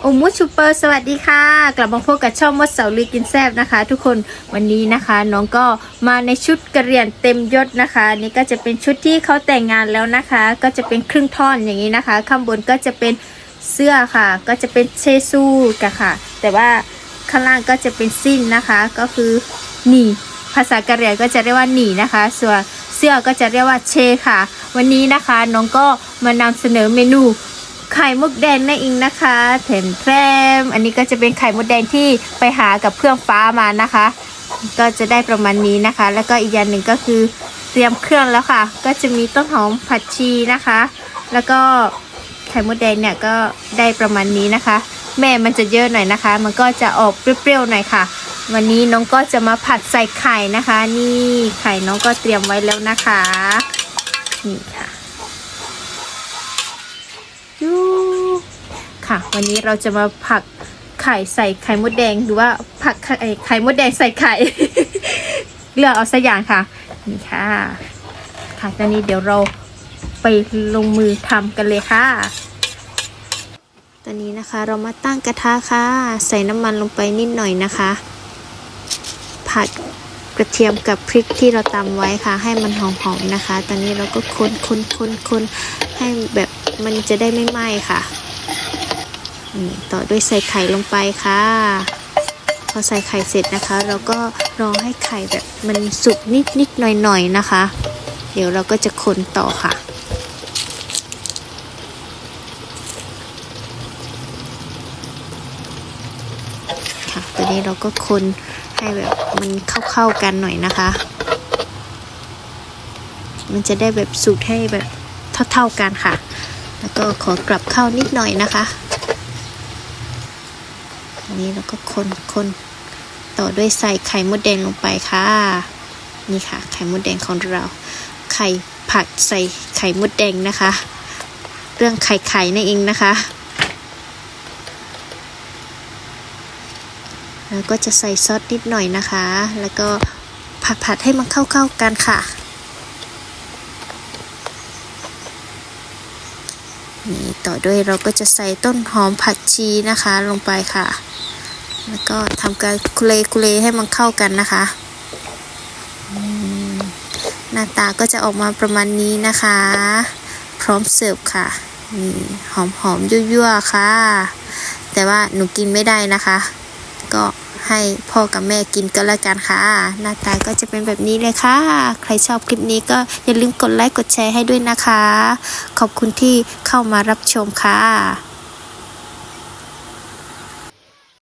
โอมุชูเปอร์สวัสดีค่ะ กลับมาพบกับช่องมดเสาลือกินแซบนะคะ ทุกคนวันนี้นะคะ น้องก็มาในชุดกระเหรียนเต็มยศนะคะนี่ก็จะเป็นชุดที่เขาแต่งงานแล้วนะคะ ก็จะเป็นครึ่งท่อนอย่างนี้นะคะ ข้างบนก็จะเป็นเสื้อค่ะ ก็จะเป็นเชซูกะค่ะ แต่ว่าข้างล่างก็จะเป็นสิ้นนะคะ ก็คือหนีภาษากะเหรี่ยงก็จะเรียกว่าหนีนะคะ ส่วนเสื้อก็จะเรียกว่าเชค่ะ วันนี้นะคะน้องก็มานำเสนอเมนู ไข่มุกแดงนั่นเองนะคะแถมแพรมอันนี้ก็จะเป็นไข่มดแดงที่ไปหากับเพื่อนฟ้ามานะคะ ก็จะได้ประมาณนี้นะคะ แล้วก็อีกอย่างหนึ่งก็คือเตรียมเครื่องแล้วค่ะ ก็จะมีต้นหอมผัดชีนะคะ แล้วก็ไข่มดแดงเนี่ยก็ได้ประมาณนี้นะคะ แม่มันจะเยอะหน่อยนะคะ มันก็จะออกเปรี้ยวๆหน่อยค่ะ วันนี้น้องก็จะมาผัดใส่ไข่นะคะ นี่ไข่น้องก็เตรียมไว้แล้วนะคะนี่ค่ะ ค่ะ วันนี้เราจะมาผักไข่ใส่ไข่มดแดงหรือว่าผักไข่ไข่มดแดงใส่ไข่ เลือกเอาสักอย่างค่ะ นี่ค่ะ ค่ะตอนนี้เดี๋ยวเราไปลงมือทำกันเลยค่ะ ตอนนี้นะคะเรามาตั้งกระทะค่ะ ใส่น้ำมันลงไปนิดหน่อยนะคะ ผัดกระเทียมกับพริกที่เราตำไว้ค่ะ ให้มันหอมๆนะคะ ตอนนี้เราก็คนคนคนคนให้แบบมันจะได้ไม่ไหม้ค่ะ นี่ต่อด้วยใส่ไข่ลงไปค่ะ พอใส่ไข่เสร็จนะคะ เราก็รอให้ไข่แบบมันสุกนิดนิดหน่อยหน่อยนะคะ เดี๋ยวเราก็จะคนต่อค่ะค่ะตอนนี้เราก็คนให้แบบมันเข้าๆกันหน่อยนะคะ มันจะได้แบบสุกให้แบบเท่าๆกันค่ะ แล้วก็ขอกลับเข้านิดหน่อยนะคะ นนี้เราก็คนคนต่อด้วยใส่ไข่มดแดงลงไปค่ะ นี่ค่ะ ไข่มดแดงของเรา ไข่ผัดใส่ไข่มดแดงนะคะ เรื่องไข่ไข่นั่นเองนะคะ แล้วก็จะใส่ซอสนิดหน่อยนะคะ แล้วก็ผัดผัดให้มันเข้าๆกันค่ะ นี่ต่อด้วยเราก็จะใส่ต้นหอมผัดชีนะคะลงไปค่ะ แล้วก็ทำการคุเลคุเลให้มันเข้ากันนะคะ หน้าตาก็จะออกมาประมาณนี้นะคะ พร้อมเสิร์ฟค่ะนี่หอมหอมๆยั่วๆค่ะ แต่ว่าหนูกินไม่ได้นะคะ ก็ให้พ่อกับแม่กินก็แล้วกันค่ะ หน้าตาก็จะเป็นแบบนี้เลยค่ะ ใครชอบคลิปนี้ก็อย่าลืมกดไลค์กดแชร์ให้ด้วยนะคะ ขอบคุณที่เข้ามารับชมค่ะ